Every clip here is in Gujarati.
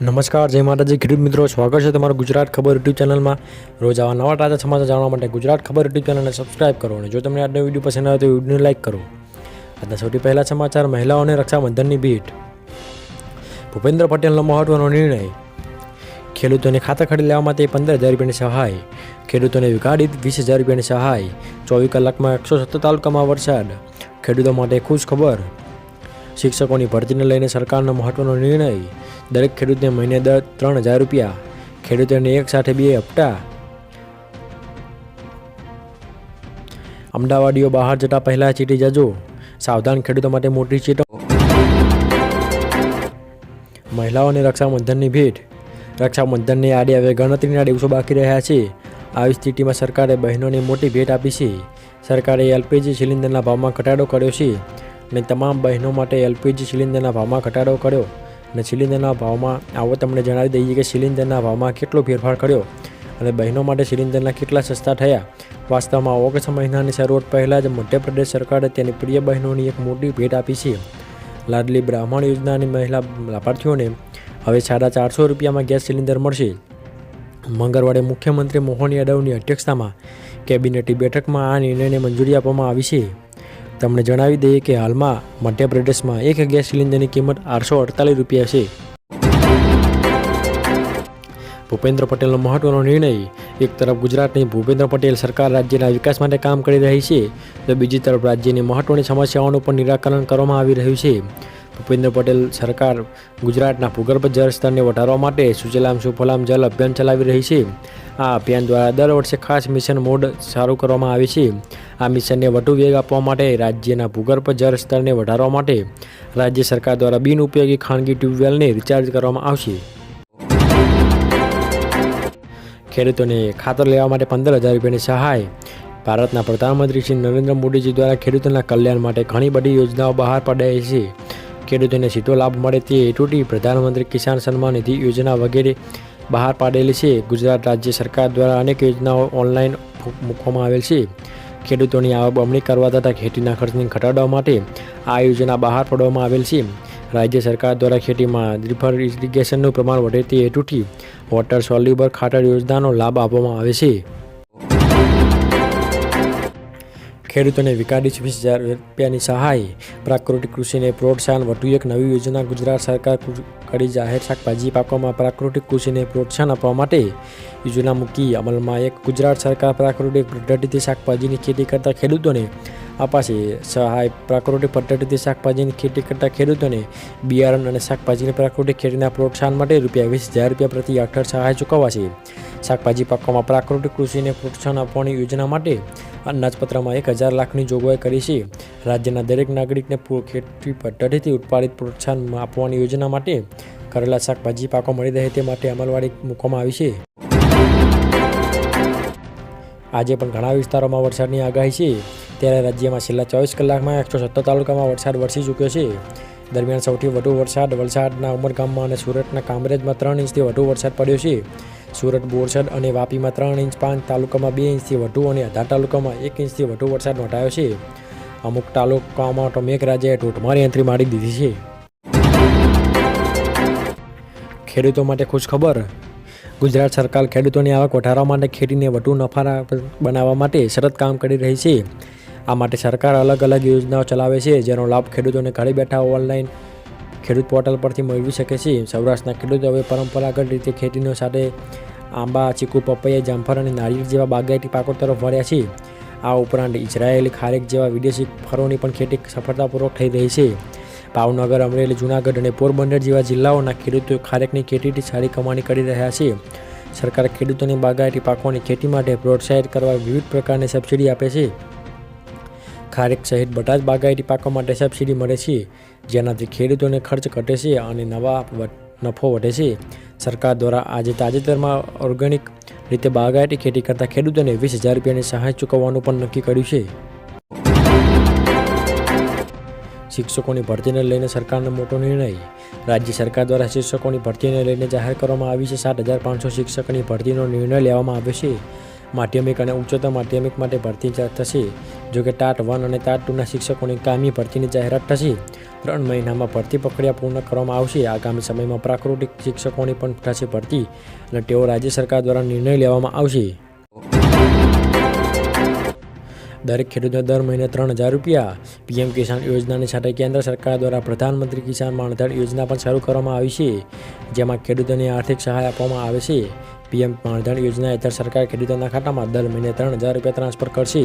નમસ્કાર, જય માતાજી. ખેડૂત મિત્રો, સ્વાગત છે તમારું ગુજરાત ખબર યુટ્યુબ ચેનલમાં. રોજ આવા નવા તાજા સમાચાર જાણવા માટે ગુજરાત ખબર યુટ્યુબ ચેનલને સબસ્ક્રાઇબ કરો અને જો તમને આજનો વીડિયો પસંદ આવે તો વિડીયોને લાઇક કરો. આજના સૌથી પહેલા સમાચાર મહિલાઓને રક્ષાબંધનની ભેટ. ભૂપેન્દ્ર પટેલનો મહત્વનો નિર્ણય. ખેડૂતોને ખાતા ખરીદ લેવા માટે પંદર હજાર રૂપિયાની સહાય. ખેડૂતોને વિઘાડિત વીસ હજાર રૂપિયાની સહાય. ચોવીસ કલાકમાં એકસો સત્તર તાલુકામાં વરસાદ. ખેડૂતો માટે ખુશ ખબર. શિક્ષકોની ભરતીને લઈને સરકારનો મહત્વનો નિર્ણય. દરેક ખેડૂતને મહિને દર ત્રણ હજાર રૂપિયા, ખેડૂતોને એક સાથે બે હપ્તા. અમદાવાદીઓ બહાર જતા પહેલા ચીટી જજો. સાવધાન ખેડૂતો માટે મોટી ચીટો. મહિલાઓને રક્ષાબંધનની ભેટ. રક્ષાબંધનની આડે હવે ગણતરીના દિવસો બાકી રહ્યા છે. આવી સ્થિતિમાં સરકારે બહેનોને મોટી ભેટ આપી છે. સરકારે એલપીજી સિલિન્ડરના ભાવમાં ઘટાડો કર્યો છે. અને તમામ બહેનો માટે એલપીજી સિલિન્ડરના ભાવમાં ઘટાડો કર્યો અને સિલિન્ડરના ભાવમાં આવો તમને જણાવી દઈએ કે સિલિન્ડરના ભાવમાં કેટલો ફેરફાર કર્યો અને બહેનો માટે સિલિન્ડરના કેટલા સસ્તા થયા. વાસ્તવમાં ઓગસ્ટ મહિનાની શરૂઆત પહેલાં જ મધ્યપ્રદેશ સરકારે તેની પ્રિય બહેનોની એક મોટી ભેટ આપી છે. લાડલી બ્રાહ્મણ યોજનાની મહિલા લાભાર્થીઓને હવે સાડા ચારસો રૂપિયામાં ગેસ સિલિન્ડર મળશે. મંગળવારે મુખ્યમંત્રી મોહન યાદવની અધ્યક્ષતામાં કેબિનેટની બેઠકમાં આ નિર્ણયને મંજૂરી આપવામાં આવી છે. તમને જણાવી દઈએ કે હાલમાં મધ્યપ્રદેશમાં એક ગેસ સિલિન્ડરની કિંમત આઠસો અડતાલીસ રૂપિયા છે. ભૂપેન્દ્ર પટેલનો મહત્વનો નિર્ણય, એક તરફ ગુજરાતની ભૂપેન્દ્ર પટેલ સરકાર રાજ્યના વિકાસ માટે કામ કરી રહી છે, તો બીજી તરફ રાજ્યની મહત્વની સમસ્યાઓનું પણ નિરાકરણ કરવામાં આવી રહ્યું છે. ભૂપેન્દ્ર પટેલ સરકાર ગુજરાતના ભૂગર્ભ જળ સ્તરને વધારવા માટે સુજલામ સુફલામ જલ અભિયાન ચલાવી રહી છે. આ અભિયાન દ્વારા દર વર્ષે ખાસ મિશન મોડ શરૂ કરવામાં આવે છે. આ મિશનને વધુ વેગ આપવા માટે રાજ્યના ભૂગર્ભ જળ સ્તરને વધારવા માટે રાજ્ય સરકાર દ્વારા બિનઉપયોગી ખાનગી ટ્યુબવેલને રિચાર્જ કરવામાં આવશે. ખેડૂતોને ખાતર લેવા માટે પંદર હજાર રૂપિયાની સહાય. ભારતના પ્રધાનમંત્રી શ્રી નરેન્દ્ર મોદીજી દ્વારા ખેડૂતોના કલ્યાણ માટે ઘણી બધી યોજનાઓ બહાર પડાઈ છે. ખેડૂતોને સીધો લાભ મળે તે હેતુથી પ્રધાનમંત્રી કિસાન સન્માન નિધિ યોજના વગેરે બહાર પાડેલી છે. ગુજરાત રાજ્ય સરકાર દ્વારા અનેક યોજનાઓ ઓનલાઈન મૂકવામાં આવેલ છે. ખેડૂતોની આવક બમણી કરવા તથા ખેતીના ખર્ચને ઘટાડવા માટે આ યોજના બહાર પાડવામાં આવેલ છે. રાજ્ય સરકાર દ્વારા ખેતીમાં ડ્રીફર ઇરિગેશનનું પ્રમાણ વધે તે હેતુથી વોટર સોલ્યુબર ખાતર યોજનાનો લાભ આપવામાં આવે છે. ખેડૂતોને વિકાડીસ વીસ હજાર રૂપિયાની સહાય. પ્રાકૃતિક કૃષિને પ્રોત્સાહન વધુ એક નવી યોજના ગુજરાત સરકાર કરી જાહેર શાકભાજી પાકોમાં પ્રાકૃતિક કૃષિને પ્રોત્સાહન આપવા માટે. યોજના મૂકી અમલમાં એક ગુજરાત સરકાર પ્રાકૃતિક પદ્ધતિથી શાકભાજીની ખેતી કરતા ખેડૂતોને અપાશે સહાય. પ્રાકૃતિક પદ્ધતિથી શાકભાજીની ખેતી કરતા ખેડૂતોને બિયારણ અને શાકભાજીની પ્રાકૃતિક ખેતીના પ્રોત્સાહન માટે રૂપિયા વીસ હજાર રૂપિયા પ્રતિ હેક્ટર સહાય ચૂકવાશે. શાકભાજી પાકોમાં પ્રાકૃતિક કૃષિને પ્રોત્સાહન આપવાની યોજના માટે અંદાજપત્રમાં એક હજાર લાખની જોગવાઈ કરી છે. રાજ્યના દરેક નાગરિકને ખેતી પદ્ધતિથી ઉત્પાદિત પ્રોત્સાહન આપવાની યોજના માટે કરેલા શાકભાજી પાકો મળી રહે તે માટે અમલવારી મૂકવામાં આવી છે. આજે પણ ઘણા વિસ્તારોમાં વરસાદની આગાહી છે. ત્યારે રાજ્યમાં છેલ્લા ચોવીસ કલાકમાં એકસો સત્તર તાલુકામાં વરસાદ વરસી ચૂક્યો છે. દરમિયાન સૌથી વધુ વરસાદ વલસાડના ઉમરગામમાં અને સુરતના કામરેજમાં ત્રણ ઇંચથી વધુ વરસાદ પડ્યો છે. સુરત, બોરસદ અને વાપીમાં ત્રણ ઇંચ, પાંચ તાલુકામાં બે ઇંચથી વધુ અને અઢાર તાલુકામાં એક ઇંચથી વધુ વરસાદ નોંધાયો છે. અમુક તાલુકામાં તો મેઘરાજાએ ધોધમારી એન્ટ્રી મારી દીધી છે. ખેડૂતો માટે ખુશખબર ગુજરાત સરકાર ખેડૂતોની આવક વધારવા માટે ખેતીને વધુ નફા બનાવવા માટે સતત કામ કરી રહી છે. આ માટે સરકાર અલગ અલગ યોજનાઓ ચલાવે છે, જેનો લાભ ખેડૂતોને ઘરે બેઠા ઓનલાઈન ખેડૂત પોર્ટલ પરથી મેળવી શકે છે. સૌરાષ્ટ્રના ખેડૂતો હવે પરંપરાગત રીતે ખેતીનો સાથે આંબા, ચીકુ, પપૈયા, જામફળ અને નારિયેળ જેવા બાગાયતી પાકો તરફ વળ્યા છે. આ ઉપરાંત ઇઝરાયેલ, ખારેક જેવા વિદેશી ફળોની પણ ખેતી સફળતાપૂર્વક થઈ રહી છે. ભાવનગર, અમરેલી, જૂનાગઢ અને પોરબંદર જેવા જિલ્લાઓના ખેડૂતો ખારેકની ખેતીથી સારી કમાણી કરી રહ્યા છે. સરકાર ખેડૂતોની બાગાયતી પાકોની ખેતી માટે પ્રોત્સાહિત કરવા વિવિધ પ્રકારની સબસિડી આપે છે. ખારેક સહિત બધા જ બાગાયતી પાકો માટે સબસિડી મળે છે. જેનાથી ખેડૂતોને ખર્ચ ઘટે છે અને નવા નફો વધે છે. સરકાર દ્વારા આજે તાજેતરમાં ઓર્ગેનિક રીતે બાગાયતી ખેતી કરતા ખેડૂતોને વીસ હજાર રૂપિયાની સહાય ચૂકવવાનું પણ નક્કી કર્યું છે. શિક્ષકોની ભરતીને લઈને સરકારનો મોટો નિર્ણય. રાજ્ય સરકાર દ્વારા શિક્ષકોની ભરતીને લઈને જાહેર કરવામાં આવી છે. સાત હજાર પાંચસો શિક્ષકોની ભરતીનો નિર્ણય લેવામાં આવ્યો છે. માધ્યમિક અને ઉચ્ચતર માધ્યમિક માટે ભરતી થશે. જોકે ટાટ વન અને ટાટ ટુના શિક્ષકોની કામી ભરતીની જાહેરાત થશે. ત્રણ મહિનામાં ભરતી પ્રક્રિયા પૂર્ણ કરવામાં આવશે. આગામી સમયમાં પ્રાકૃતિક શિક્ષકોની પણ થશે ભરતી અને તેઓ રાજ્ય સરકાર દ્વારા નિર્ણય લેવામાં આવશે. દરેક ખેડૂતને દર મહિને ત્રણ હજાર રૂપિયા. પીએમ કિસાન યોજનાની સાથે કેન્દ્ર સરકાર દ્વારા પ્રધાનમંત્રી કિસાન માનધન યોજના પણ શરૂ કરવામાં આવી છે, જેમાં ખેડૂતોને આર્થિક સહાય આપવામાં આવે છે. પીએમ માનધન યોજના હેઠળ સરકાર ખેડૂતોના ખાતામાં દર મહિને ત્રણ હજાર રૂપિયા ટ્રાન્સફર કરશે.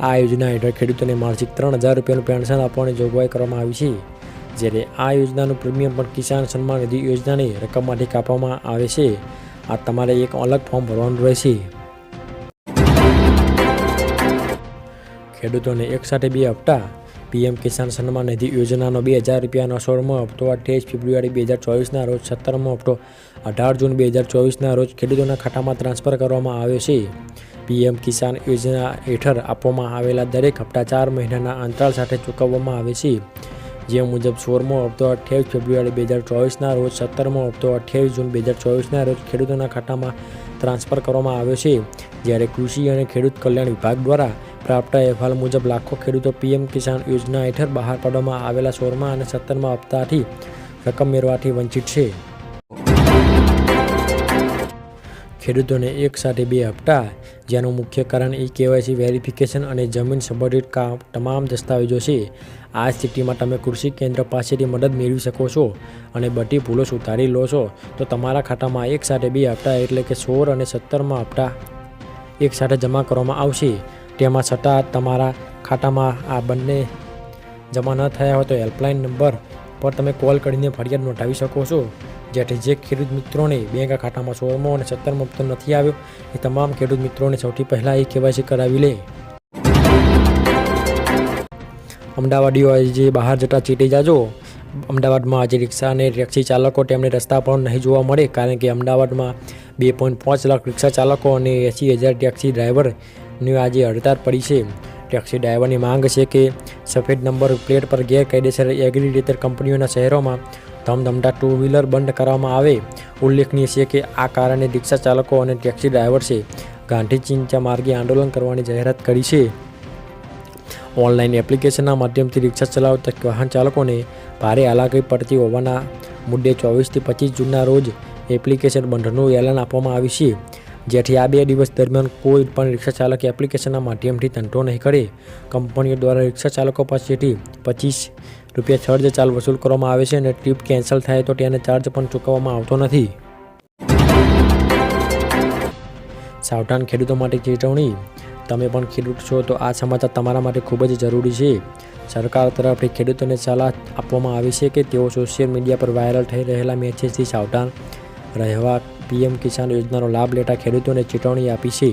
આ યોજના હેઠળ ખેડૂતોને માસિક ત્રણ હજાર રૂપિયાનું પેન્શન આપવાની જોગવાઈ કરવામાં આવી છે. જ્યારે આ યોજનાનું પ્રીમિયમ પણ કિસાન સન્માન નિધિ યોજનાની રકમમાંથી કાપવામાં આવે છે. આ તમારે એક અલગ ફોર્મ ભરવાનું રહેશે. ખેડૂતોને એકસાથે બે હપ્તા, પીએમ કિસાન સન્માન નિધિ યોજનાનો બે હજાર રૂપિયાનો સોળમો હપ્તો અઠ્યાવીસ ફેબ્રુઆરી બે હજાર ચોવીસના રોજ સત્તરમો હપ્તો, અઢાર જૂન બે હજાર ચોવીસના રોજ ખેડૂતોના ખાતામાં ટ્રાન્સફર કરવામાં આવ્યો છે. પીએમ કિસાન યોજના હેઠળ આપવામાં આવેલા દરેક હપ્તા ચાર મહિનાના અંતરાલ સાથે ચૂકવવામાં આવે છે. જે મુજબ સોળમો હપ્તો અઠ્યાવીસ ફેબ્રુઆરી બે હજાર ચોવીસના રોજ, સત્તરમો હપ્તો અઠ્યાવીસ જૂન બે હજાર ચોવીસના રોજ ખેડૂતોના ખાતામાં ટ્રાન્સફર કરવામાં આવ્યો છે. જ્યારે કૃષિ અને ખેડૂત કલ્યાણ વિભાગ દ્વારા પ્રાપ્ત અહેવાલ મુજબ લાખો ખેડૂતો પીએમ કિસાન યોજના હેઠળ બહાર પાડવામાં આવેલા સોળમા અને સત્તરમા હપ્તાથી રકમ મેળવવાથી વંચિત છે. ખેડૂતોને એક સાથે બે હપ્તા જેનું મુખ્ય કારણ ઈ કેવાયસી વેરિફિકેશન અને જમીન સંબંધિત તમામ દસ્તાવેજો છે. આ સ્થિતિમાં તમે કૃષિ કેન્દ્ર પાસેથી મદદ મેળવી શકો છો અને બધી ભૂલો સુધારી લો છો. તો તમારા ખાતામાં એક સાથે બે હપ્તા એટલે કે સોળ અને સત્તરમાં હપ્તા એક સાથે જમા કરવામાં આવશે. તેમાં છતાં તમારા ખાતામાં આ બંને જમા ન થયા હોય તો હેલ્પલાઇન નંબર પર તમે કોલ કરીને ફરિયાદ નોંધાવી શકો છો. જેથી જે ખેડૂત મિત્રોને બેંક ખાતામાં સોળમો અને સત્તરમો હપ્તો નથી આવ્યો, એ તમામ ખેડૂત મિત્રોને સૌથી પહેલાં એ કેવાયસી કરાવી લે. અમદાવાદીઓ આજે બહાર જતા ચીટી જાજો. અમદાવાદમાં આજે રિક્ષા અને ટેક્સી ચાલકો તેમને રસ્તા પર નહીં જોવા મળે, કારણ કે અમદાવાદમાં બે પોઈન્ટ પાંચ લાખ રિક્ષા ચાલકો અને એંસી હજાર ટેક્સી ડ્રાઈવરની આજે હડતાળ પડી છે. ટેક્સી ડ્રાઈવરની માંગ છે કે સફેદ નંબર પ્લેટ પર ગેરકાયદેસર એગ્રીગેટર કંપનીઓના શહેરોમાં ધમધમતા ટુ વ્હીલર બંધ કરવામાં આવે. ઉલ્લેખનીય છે કે આ કારણે રિક્ષા ચાલકો અને ટેક્સી ડ્રાઈવર્સે ગાંધી ચિંચા માર્ગે આંદોલન કરવાની જાહેરાત કરી છે. ઓનલાઈન એપ્લિકેશનના માધ્યમથી રિક્ષા ચલાવતા વાહન ચાલકોને ભારે હાલાકી પડતી હોવાના મુદ્દે ચોવીસથી પચીસ જૂનના રોજ એપ્લિકેશન બંધનું એલાન આપવામાં આવ્યું છે. જેથી આ બે દિવસ દરમિયાન કોઈ પણ રિક્ષા ચાલક એપ્લિકેશનના માધ્યમથી ધંધો નહીં કરે. કંપનીઓ દ્વારા રિક્ષા ચાલકો પાસેથી પચીસ રૂપિયા ચાર્જ ચાલ વસૂલ કરવામાં આવે છે અને ટ્રીપ કેન્સલ થાય તો તેને ચાર્જ પણ ચૂકવવામાં આવતો નથી. સાવધાન ખેડૂતો માટે ચેતવણી. તમે પણ ખેડૂત છો તો આ સમાચાર તમારા માટે ખૂબ જ જરૂરી છે. સરકાર તરફથી ખેડૂતોને સલાહ આપવામાં આવી છે કે તેઓ સોશિયલ મીડિયા પર વાયરલ થઈ રહેલા મેસેજથી સાવધાન રહેવા પીએમ કિસાન યોજનાનો લાભ લેતા ખેડૂતોને ચેતવણી આપી છે.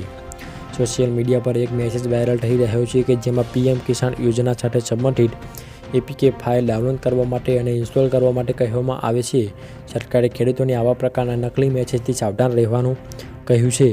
સોશિયલ મીડિયા પર એક મેસેજ વાયરલ થઈ રહ્યો છે કે જેમાં પીએમ કિસાન યોજના સાથે સંબંધિત એપીકે ફાઇલ ડાઉનલોડ કરવા માટે અને ઇન્સ્ટોલ કરવા માટે કહેવામાં આવે છે. સરકારે ખેડૂતોને આવા પ્રકારના નકલી મેસેજથી સાવધાન રહેવાનું કહ્યું છે.